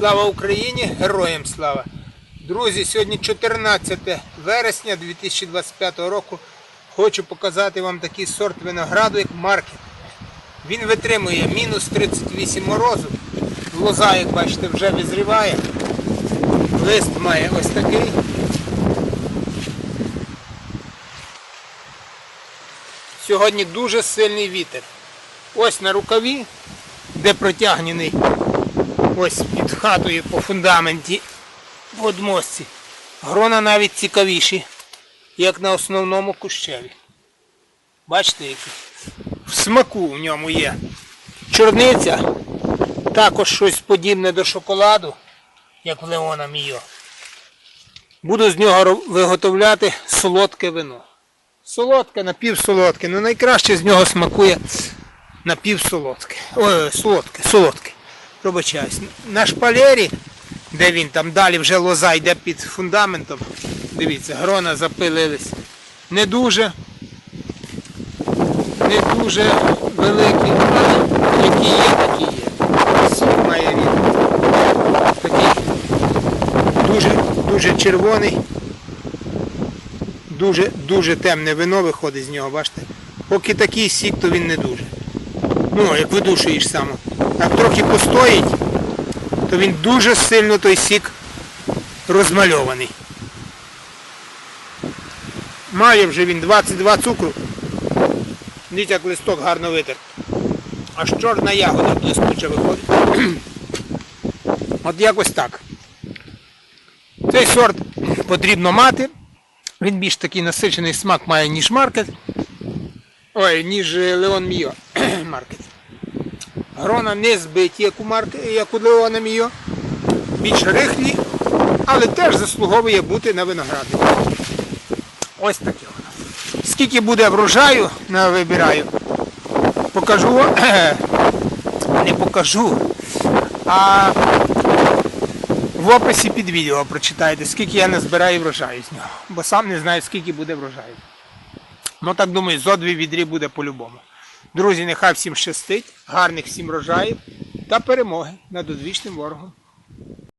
Слава Україні! Героям слава! Друзі, сьогодні 14 вересня 2025 року. Хочу показати вам такий сорт винограду, як маркет. Він витримує мінус 38 морозу. Лоза, як бачите, вже визріває. Лист має ось такий. Сьогодні дуже сильний вітер. Ось на рукаві, де протягнений ось під хатою по фундаменті в одмостці. Грона навіть цікавіші, як на основному кущеві. Бачите, які? В смаку в ньому є. Чорниця, також щось подібне до шоколаду, як в Леона Міо. Буду з нього виготовляти солодке вино. Солодке, напівсолодке. Ну найкраще з нього смакує напівсолодке. Ой, солодке, солодке. Пробачаюсь. На шпалері, де він там далі вже лоза йде під фундаментом. Дивіться, грона запилились. Не дуже. Не дуже великі, але які є, такі є. Сік має він. Такий дуже, дуже червоний. Дуже, дуже темне вино виходить з нього, бачите? Поки такий сік, то він не дуже. Ну, як видушуєш саме. А трохи постоїть, то він дуже сильно той сік розмальований. Має вже він 22 цукру. Дивіться, як листок гарно витер. Аж чорна ягода блискуча виходить. От якось так. Цей сорт потрібно мати. Він більш такий насичений смак має, ніж маркет. Ой, ніж е, Леон Міо маркет. Грона не збиті, як у, марк... як у Леона Міо. Більш рихлі, але теж заслуговує бути на винограді. Ось таке воно. Скільки буде врожаю, на вибираю. Покажу. Не покажу. А в описі під відео прочитайте, скільки я назбираю врожаю з нього. Бо сам не знаю, скільки буде врожаю. Ну так думаю, зо дві відрі буде по-любому. Друзі, нехай всім щастить, гарних всім рожаїв та перемоги над одвічним ворогом.